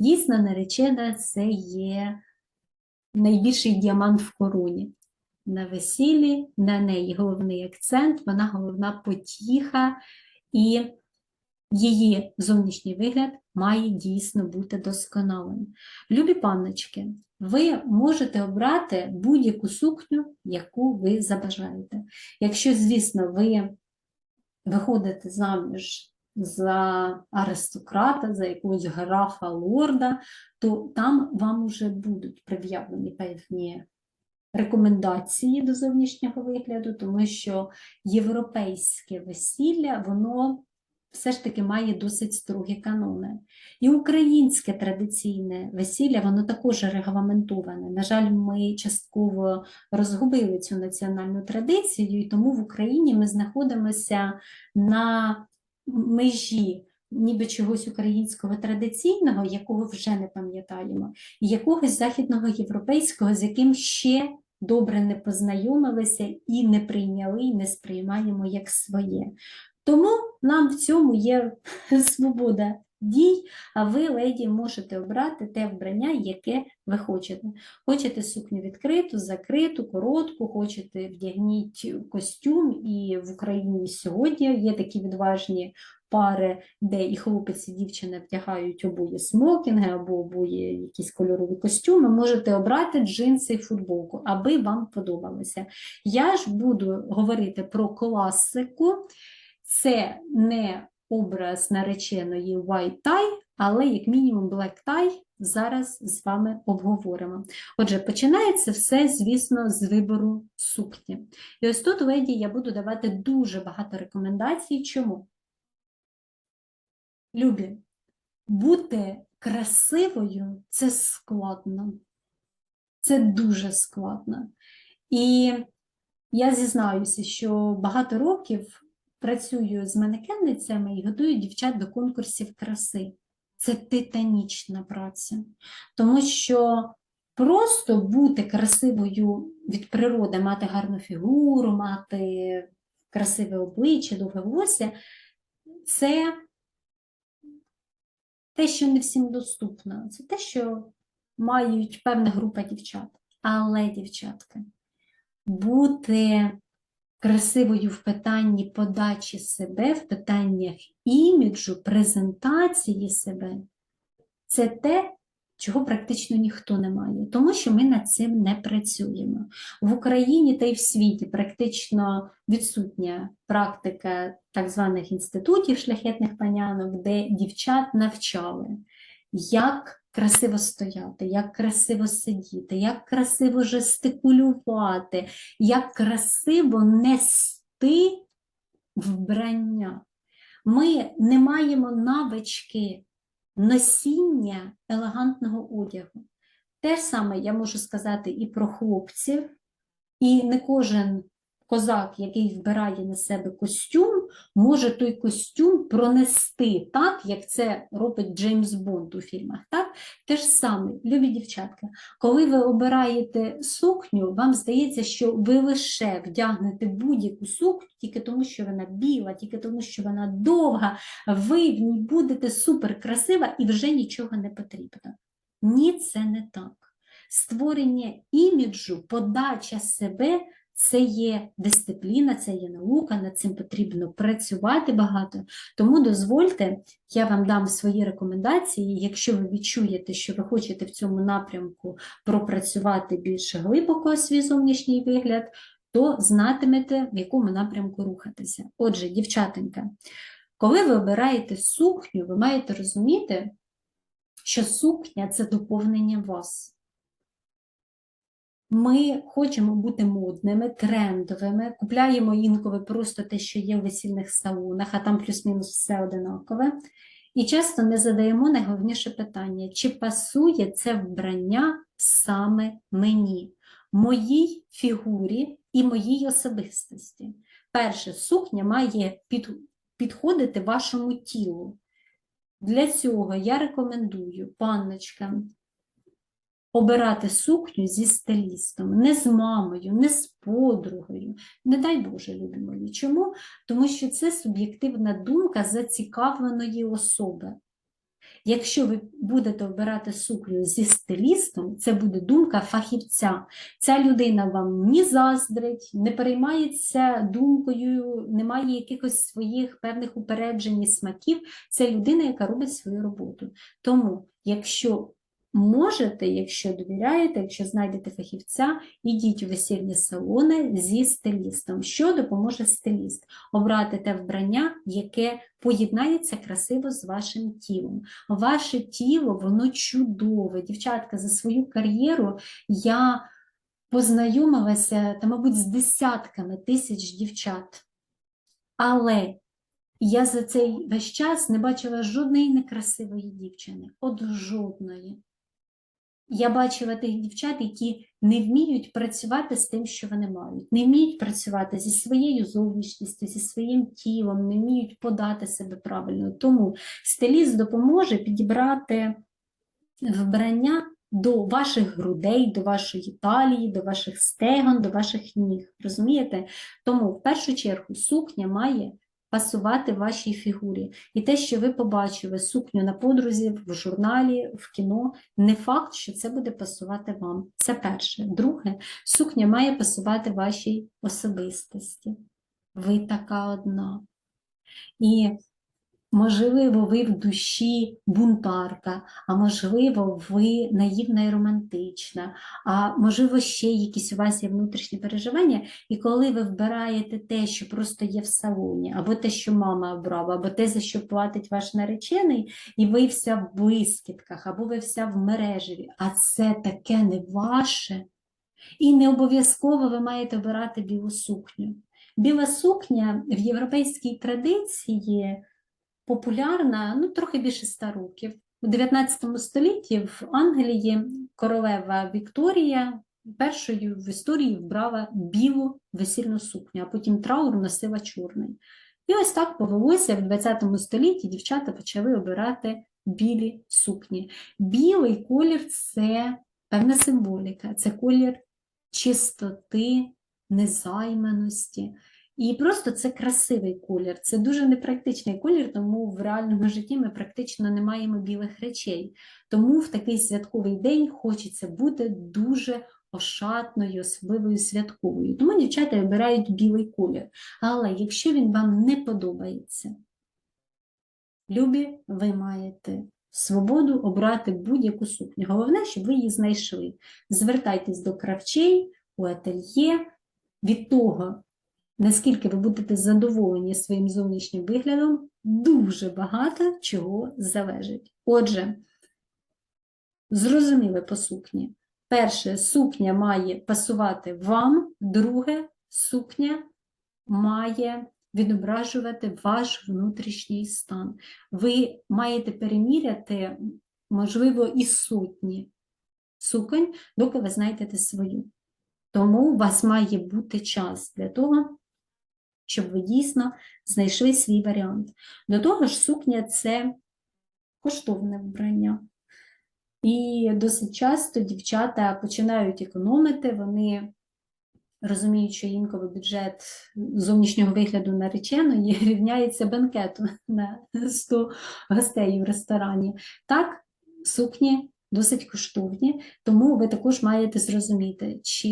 Дійсно, наречена це є найбільший діамант в короні. На весіллі, на неї головний акцент, вона головна потіха, і її зовнішній вигляд має дійсно бути досконалим. Любі панночки, ви можете обрати будь-яку сукню, яку ви забажаєте. Якщо, звісно, ви виходите заміж за аристократа, за якогось графа лорда, то там вам вже будуть пред'явлені певні рекомендації до зовнішнього вигляду, тому що європейське весілля, воно все ж таки має досить строгі канони. І українське традиційне весілля, воно також регламентоване. На жаль, ми частково розгубили цю національну традицію, і тому в Україні ми знаходимося на межі ніби чогось українського традиційного, якого вже не пам'ятаємо, і якогось західного європейського, з яким ще добре не познайомилися і не прийняли, і не сприймаємо як своє. Тому нам в цьому є свобода дій, а ви, леді, можете обрати те вбрання, яке ви хочете. Хочете сукню відкриту, закриту, коротку, хочете вдягніть костюм, і в Україні сьогодні є такі відважні пари, де і хлопець, і дівчина вдягають обоє смокінги або обоє якісь кольорові костюми, можете обрати джинси і футболку, аби вам подобалося. Я ж буду говорити про класику. Це не образ нареченої white tie, але як мінімум black tie зараз з вами обговоримо. Отже, починається все, звісно, з вибору сукні. І ось тут, леді, я буду давати дуже багато рекомендацій. Чому? Любі, бути красивою це складно. Це дуже складно. І я зізнаюся, що багато років працюю з манекенницями і готую дівчат до конкурсів краси. Це титанічна праця, тому що просто бути красивою від природи, мати гарну фігуру, мати красиве обличчя, довге волосся це те, що не всім доступно. Це те, що мають певна група дівчат. Але, дівчатки, бути красивою в питанні подачі себе, в питаннях іміджу, презентації себе, це те, чого практично ніхто не має, тому що ми над цим не працюємо. В Україні та й в світі практично відсутня практика так званих інститутів шляхетних панянок, де дівчат навчали, як красиво стояти, як красиво сидіти, як красиво жестикулювати, як красиво нести вбрання. Ми не маємо навички носіння елегантного одягу. Те саме я можу сказати і про хлопців, і не кожен козак, який вбирає на себе костюм, може той костюм пронести так, як це робить Джеймс Бонд у фільмах. Так? Те ж саме, любі дівчатка, коли ви обираєте сукню, вам здається, що ви лише вдягнете будь-яку сукню, тільки тому, що вона біла, тільки тому, що вона довга, ви в ній будете супер красива і вже нічого не потрібно. Ні, це не так. Створення іміджу, подача себе це є дисципліна, це є наука, над цим потрібно працювати багато. Тому дозвольте, я вам дам свої рекомендації. Якщо ви відчуєте, що ви хочете в цьому напрямку пропрацювати більш глибоко свій зовнішній вигляд, то знатимете, в якому напрямку рухатися. Отже, дівчатенька, коли ви обираєте сукню, ви маєте розуміти, що сукня це доповнення вас. Ми хочемо бути модними, трендовими, купляємо інколи просто те, що є в весільних салонах, а там плюс-мінус все одинакове. І часто не задаємо найголовніше питання: чи пасує це вбрання саме мені, моїй фігурі і моїй особистості? Перше, сукня має під, підходити вашому тілу. Для цього я рекомендую панночкам обирати сукню зі стилістом, не з мамою, не з подругою. Не дай Боже, любі мої. Чому? Тому що це суб'єктивна думка зацікавленої особи. Якщо ви будете обирати сукню зі стилістом, це буде думка фахівця. Ця людина вам ні заздрить, не переймається думкою, не має якихось своїх певних упереджень і смаків. Це людина, яка робить свою роботу. Тому, якщо можете, якщо довіряєте, якщо знайдете фахівця, ідіть у весільні салони зі стилістом. Що допоможе стиліст? Обрати те вбрання, яке поєднається красиво з вашим тілом. Ваше тіло, воно чудове. Дівчатка, за свою кар'єру я познайомилася, та, мабуть, з десятками тисяч дівчат. Але я за цей весь час не бачила жодної некрасивої дівчини, от жодної. Я бачила тих дівчат, які не вміють працювати з тим, що вони мають, не вміють працювати зі своєю зовнішністю, зі своїм тілом, не вміють подати себе правильно. Тому стиліст допоможе підібрати вбрання до ваших грудей, до вашої талії, до ваших стегон, до ваших ніг. Розумієте? Тому в першу чергу сукня має пасувати вашій фігурі. І те, що ви побачили сукню на подрузі, в журналі, в кіно, не факт, що це буде пасувати вам. Це перше. Друге, сукня має пасувати вашій особистості. Ви така одна. І Можливо, ви в душі бунтарка, а можливо, ви наївна і романтична, а можливо, ще якісь у вас є внутрішні переживання, і коли ви вбираєте те, що просто є в салоні, або те, що мама обрала, або те, за що платить ваш наречений, і ви вся в блискітках, або ви вся в мережеві, а це таке не ваше. І не обов'язково ви маєте обирати білу сукню. Біла сукня в європейській традиції популярна ну, трохи більше ста років. У 19 столітті в Англії королева Вікторія першою в історії вбрала білу весільну сукню, а потім траур носила чорний. І ось так повелося в 20 столітті дівчата почали обирати білі сукні. Білий колір це певна символіка, це колір чистоти, незайманості. І просто це красивий колір, це дуже непрактичний колір, тому в реальному житті ми практично не маємо білих речей. Тому в такий святковий день хочеться бути дуже ошатною, особливою святковою. Тому дівчата обирають білий колір. Але якщо він вам не подобається, любі, ви маєте свободу обрати будь-яку сукню. Головне, щоб ви її знайшли. Звертайтесь до кравчей у ательє від того наскільки ви будете задоволені своїм зовнішнім виглядом, дуже багато чого залежить. Отже, зрозуміли по сукні. Перше, сукня має пасувати вам, друге, сукня має відображувати ваш внутрішній стан. Ви маєте переміряти, можливо, і сотні суконь, доки ви знайдете свою. Тому у вас має бути час для того, щоб ви дійсно знайшли свій варіант. До того ж, сукня це коштовне вбрання. І досить часто дівчата починають економити, вони розуміють, що інколи бюджет зовнішнього вигляду нареченої рівняється бенкету на 100 гостей в ресторані. Так, сукні досить коштовні, тому ви також маєте зрозуміти, чи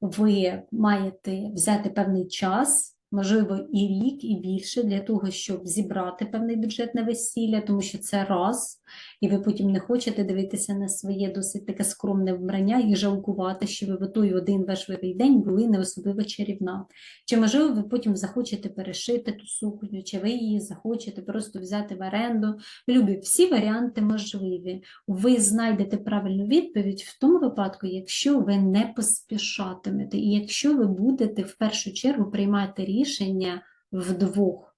ви маєте взяти певний час можливо, і рік, і більше для того, щоб зібрати певний бюджет на весілля, тому що це раз, і ви потім не хочете дивитися на своє досить таке скромне вбрання і жалкувати, що ви в той один важливий день були не особливо чарівна. Чи, можливо, ви потім захочете перешити ту сукню, чи ви її захочете просто взяти в оренду. Любі, всі варіанти можливі. Ви знайдете правильну відповідь в тому випадку, якщо ви не поспішатимете, і якщо ви будете в першу чергу приймати рішення вдвох.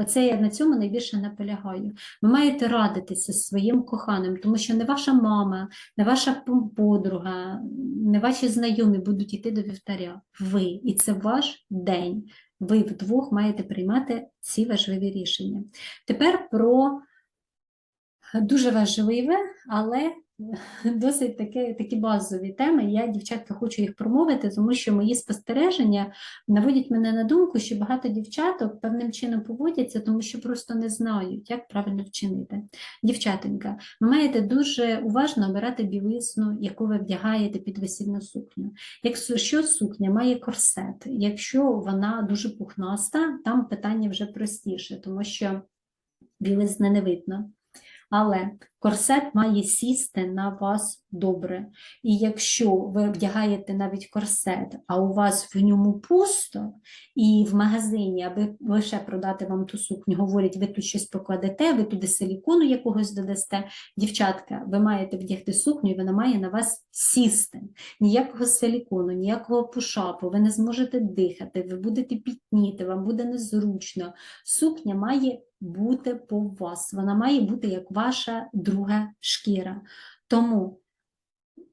Оце я на цьому найбільше наполягаю. Ви маєте радитися зі своїм коханим, тому що не ваша мама, не ваша подруга, не ваші знайомі будуть йти до вівтаря. Ви. І це ваш день. Ви вдвох маєте приймати ці важливі рішення. Тепер про дуже важливе, але досить такі, такі базові теми. Я, дівчатка, хочу їх промовити, тому що мої спостереження наводять мене на думку, що багато дівчаток певним чином поводяться, тому що просто не знають, як правильно вчинити. Дівчатонька, ви маєте дуже уважно обирати білизну, яку ви вдягаєте під весільну сукню. Якщо сукня має корсет, якщо вона дуже пухнаста, там питання вже простіше, тому що білизни не видно. Але корсет має сісти на вас добре. І якщо ви вдягаєте навіть корсет, а у вас в ньому пусто, і в магазині, аби лише продати вам ту сукню, говорять, ви тут щось покладете, ви туди силікону якогось додасте. Дівчатка, ви маєте вдягти сукню, і вона має на вас сісти. Ніякого силікону, ніякого пушапу, ви не зможете дихати, ви будете пітніти, вам буде незручно. Сукня має бути по вас, вона має бути як ваша друга шкіра. Тому,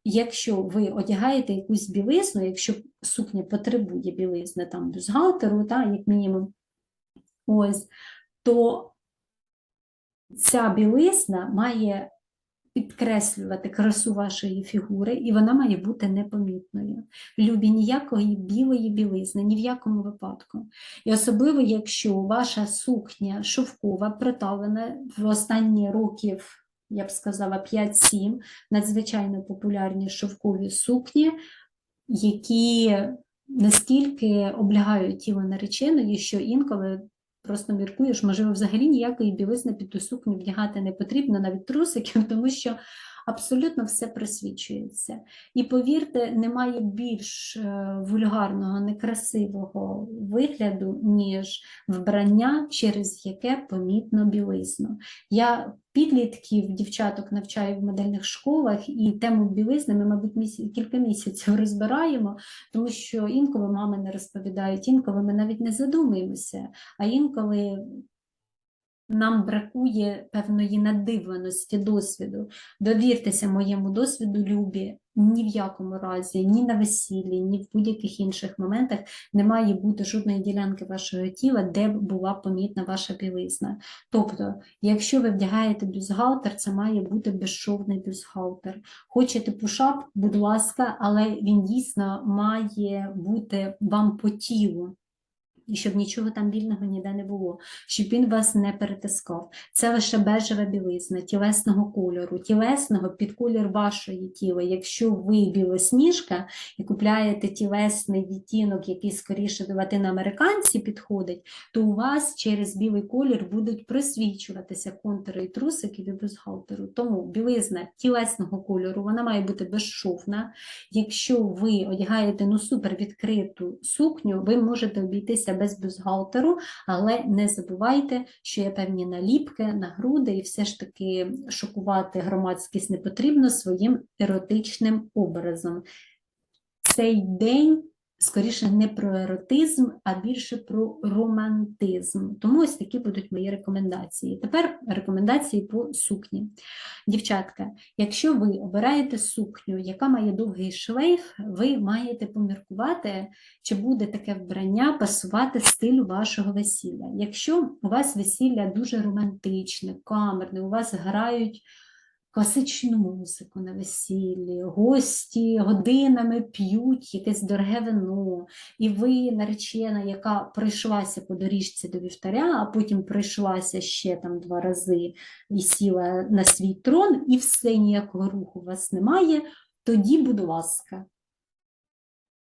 якщо ви одягаєте якусь білизну, якщо сукня потребує білизни там бюстгальтеру, та, як мінімум, ось, то ця білизна має підкреслювати красу вашої фігури, і вона має бути непомітною. Любі ніякої білої білизни, ні в якому випадку. І особливо, якщо ваша сукня шовкова, приталена в останні років, я б сказала, 5-7, надзвичайно популярні шовкові сукні, які настільки облягають тіло нареченої, що інколи просто міркуєш, можливо, взагалі ніякої білизни під ту сукню вдягати не потрібно, навіть трусиків, тому що абсолютно все присвічується. І повірте, немає більш е, вульгарного, некрасивого вигляду, ніж вбрання, через яке помітно білизну. Я підлітків, дівчаток навчаю в модельних школах, і тему білизни ми, мабуть, місяць, кілька місяців розбираємо, тому що інколи мами не розповідають, інколи ми навіть не задумуємося, а інколи нам бракує певної надивленості досвіду. Довіртеся моєму досвіду, любі, ні в якому разі, ні на весіллі, ні в будь-яких інших моментах не має бути жодної ділянки вашого тіла, де б була помітна ваша білизна. Тобто, якщо ви вдягаєте бюстгальтер, це має бути безшовний бюстгальтер. Хочете пушап, будь ласка, але він дійсно має бути вам по тілу і щоб нічого там вільного ніде не було, щоб він вас не перетискав. Це лише бежева білизна, тілесного кольору, тілесного під колір вашої тіла. Якщо ви білосніжка і купляєте тілесний відтінок, який скоріше до латиноамериканці підходить, то у вас через білий колір будуть просвічуватися контури і трусики від бюстгальтеру. Тому білизна тілесного кольору вона має бути безшовна. Якщо ви одягаєте ну, супер відкриту сукню, ви можете обійтися без бюстгальтеру, але не забувайте, що є певні наліпки на груди, і все ж таки шокувати громадськість не потрібно своїм еротичним образом. Цей день скоріше не про еротизм, а більше про романтизм. Тому ось такі будуть мої рекомендації. Тепер рекомендації по сукні. Дівчатка, якщо ви обираєте сукню, яка має довгий шлейф, ви маєте поміркувати, чи буде таке вбрання пасувати стилю вашого весілля. Якщо у вас весілля дуже романтичне, камерне, у вас грають класичну музику на весіллі, гості годинами п'ють якесь дороге вино, і ви наречена, яка прийшлася по доріжці до вівтаря, а потім прийшлася ще там два рази і сіла на свій трон, і все ніякого руху у вас немає, тоді, будь ласка.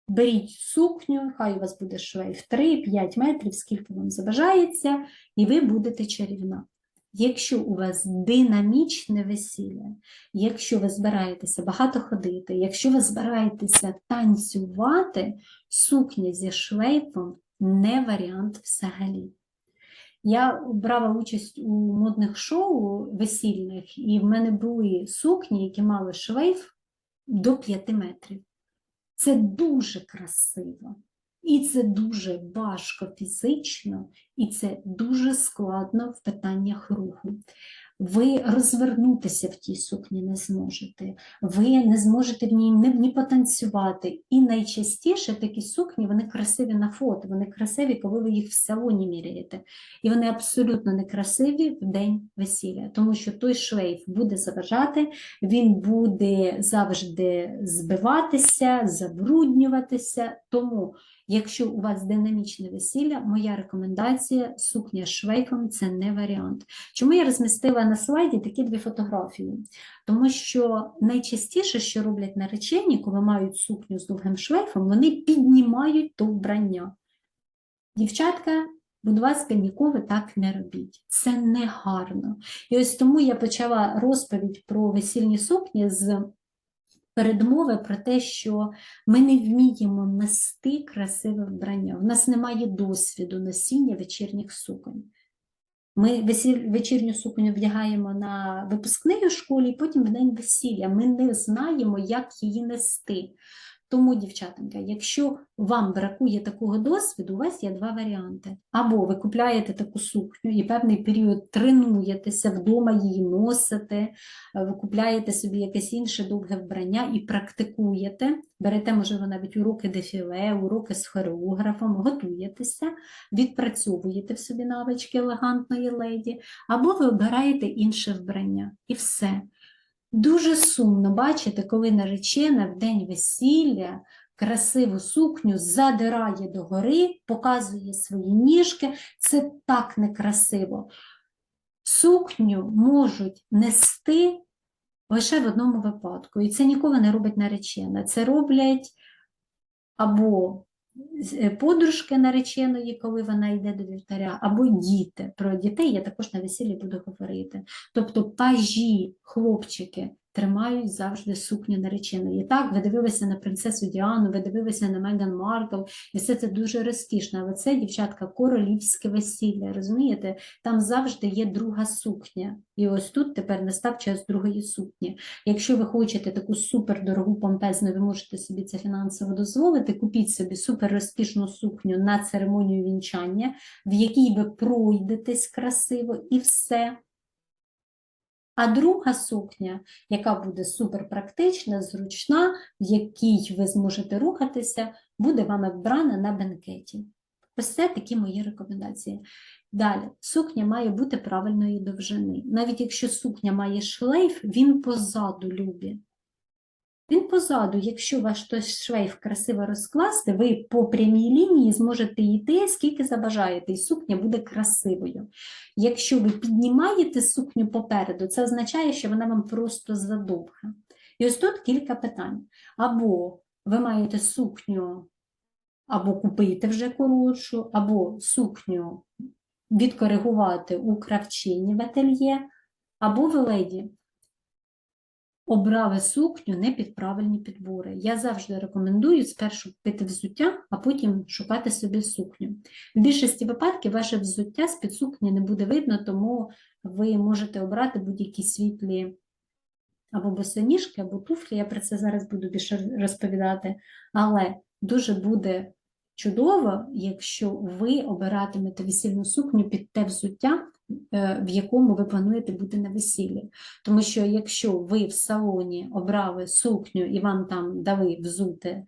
Беріть сукню, хай у вас буде шлейф 3-5 метрів, скільки вам забажається, і ви будете чарівна. Якщо у вас динамічне весілля, якщо ви збираєтеся багато ходити, якщо ви збираєтеся танцювати, сукня зі шлейфом не варіант взагалі. Я брала участь у модних шоу весільних, і в мене були сукні, які мали шлейф до 5 метрів. Це дуже красиво. І це дуже важко фізично, і це дуже складно в питаннях руху. Ви розвернутися в тій сукні не зможете, ви не зможете в ній ні, потанцювати. І найчастіше такі сукні вони красиві на фото, вони красиві, коли ви їх в салоні міряєте. І вони абсолютно не красиві в день весілля, тому що той шлейф буде заважати, він буде завжди збиватися, забруднюватися. Тому, якщо у вас динамічне весілля, моя рекомендація сукня з шлейфом це не варіант. Чому я розмістила на слайді такі дві фотографії? Тому що найчастіше, що роблять наречені, коли мають сукню з довгим шлейфом, вони піднімають то вбрання. Дівчатка, будь ласка, ніколи так не робіть. Це не гарно. І ось тому я почала розповідь про весільні сукні з передмови про те, що ми не вміємо нести красиве вбрання. У нас немає досвіду носіння вечірніх суконь. Ми весіль- вечірню сукню вдягаємо на випускний у школі, потім в день весілля. Ми не знаємо, як її нести. Тому, дівчатонька, якщо вам бракує такого досвіду, у вас є два варіанти. Або ви купляєте таку сукню і певний період тренуєтеся, вдома її носите, е, ви купляєте собі якесь інше довге вбрання і практикуєте, берете, можливо, навіть уроки дефіле, уроки з хореографом, готуєтеся, відпрацьовуєте в собі навички елегантної леді, або ви обираєте інше вбрання. І все. Дуже сумно бачити, коли наречена в день весілля красиву сукню задирає догори, показує свої ніжки. Це так некрасиво. Сукню можуть нести лише в одному випадку. І це ніколи не робить наречена. Це роблять або подружки нареченої, коли вона йде до вівтаря, або діти. Про дітей я також на весіллі буду говорити. Тобто пажі, хлопчики тримають завжди сукню нареченої. Так, ви дивилися на принцесу Діану, ви дивилися на Меган Маркл, і все це дуже розкішно. Але це, дівчатка, королівське весілля, розумієте? Там завжди є друга сукня. І ось тут тепер настав час другої сукні. Якщо ви хочете таку супердорогу помпезну, ви можете собі це фінансово дозволити, купіть собі супер розкішну сукню на церемонію вінчання, в якій ви пройдетесь красиво і все. А друга сукня, яка буде суперпрактична, зручна, в якій ви зможете рухатися, буде вами вбрана на бенкеті. Ось це такі мої рекомендації. Далі, сукня має бути правильної довжини. Навіть якщо сукня має шлейф, він позаду любі. Він позаду, якщо ваш той шлейф красиво розкласти, ви по прямій лінії зможете йти, скільки забажаєте, і сукня буде красивою. Якщо ви піднімаєте сукню попереду, це означає, що вона вам просто задовга. І ось тут кілька питань. Або ви маєте сукню, або купити вже коротшу, або сукню відкоригувати у кравчині в ательє, або в леді обрали сукню не під правильні підбори. Я завжди рекомендую спершу купити взуття, а потім шукати собі сукню. В більшості випадків ваше взуття з-під сукні не буде видно, тому ви можете обрати будь-які світлі або босоніжки, або туфлі. Я про це зараз буду більше розповідати, але дуже буде чудово, якщо ви обиратимете весільну сукню під те взуття, в якому ви плануєте бути на весіллі. Тому що якщо ви в салоні обрали сукню і вам там дали взути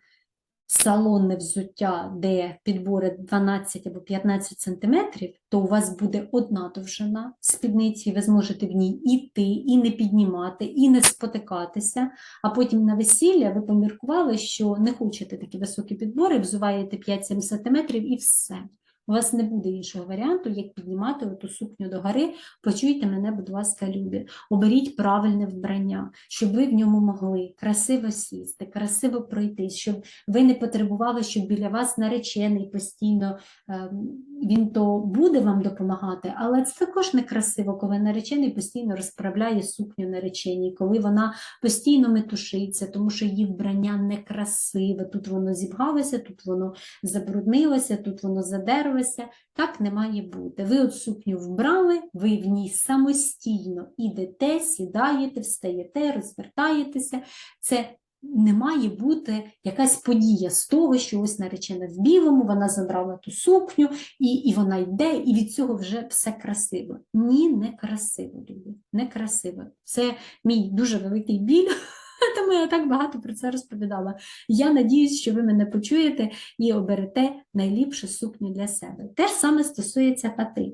салонне взуття, де підбори 12 або 15 сантиметрів, то у вас буде одна довжина спідниці, і ви зможете в ній іти, і не піднімати, і не спотикатися. А потім на весілля ви поміркували, що не хочете такі високі підбори, взуваєте 5-7 сантиметрів і все. У вас не буде іншого варіанту, як піднімати оту сукню до гори. Почуйте мене, будь ласка, любі. Оберіть правильне вбрання, щоб ви в ньому могли красиво сісти, красиво пройти, щоб ви не потребували, щоб біля вас наречений постійно ем, він то буде вам допомагати, але це також некрасиво, коли наречений постійно розправляє сукню нареченій, коли вона постійно метушиться, тому що її вбрання некрасиве. Тут воно зібгалося, тут воно забруднилося, тут воно задерлося. Так не має бути. Ви от сукню вбрали, ви в ній самостійно ідете, сідаєте, встаєте, розвертаєтеся. Це не має бути якась подія з того, що ось наречена в білому, вона забрала ту сукню, і, і вона йде, і від цього вже все красиво. Ні, не красиво, люди, не красиво. Це мій дуже великий біль, тому я так багато про це розповідала. Я надіюсь, що ви мене почуєте і оберете найліпшу сукню для себе. Те ж саме стосується фати.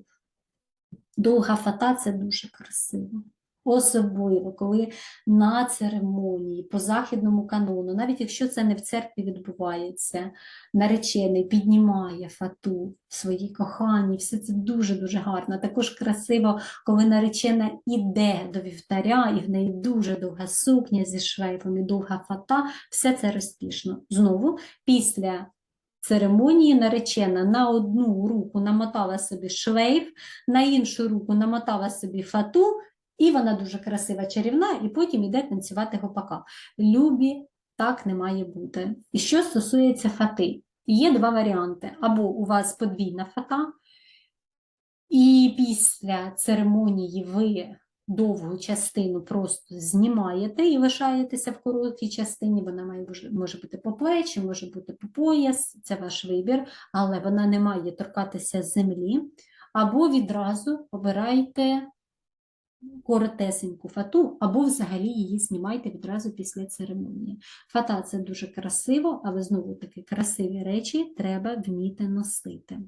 Довга фата це дуже красиво. Особливо, коли на церемонії по західному канону, навіть якщо це не в церкві відбувається, наречений піднімає фату своїй коханій, все це дуже-дуже гарно. Також красиво, коли наречена іде до вівтаря, і в неї дуже довга сукня зі швейфом і довга фата, все це розкішно. Знову, після церемонії наречена на одну руку намотала собі шлейф, на іншу руку намотала собі фату, і вона дуже красива, чарівна, і потім йде танцювати гопака. Любі, так не має бути. І що стосується фати, є два варіанти. Або у вас подвійна фата, і після церемонії ви довгу частину просто знімаєте і лишаєтеся в короткій частині. Вона має може бути по плечі, може бути по пояс, це ваш вибір, але вона не має торкатися землі. Або відразу обирайте коротесеньку фату, або взагалі її знімайте відразу після церемонії. Фата це дуже красиво, але знову таки красиві речі треба вміти носити.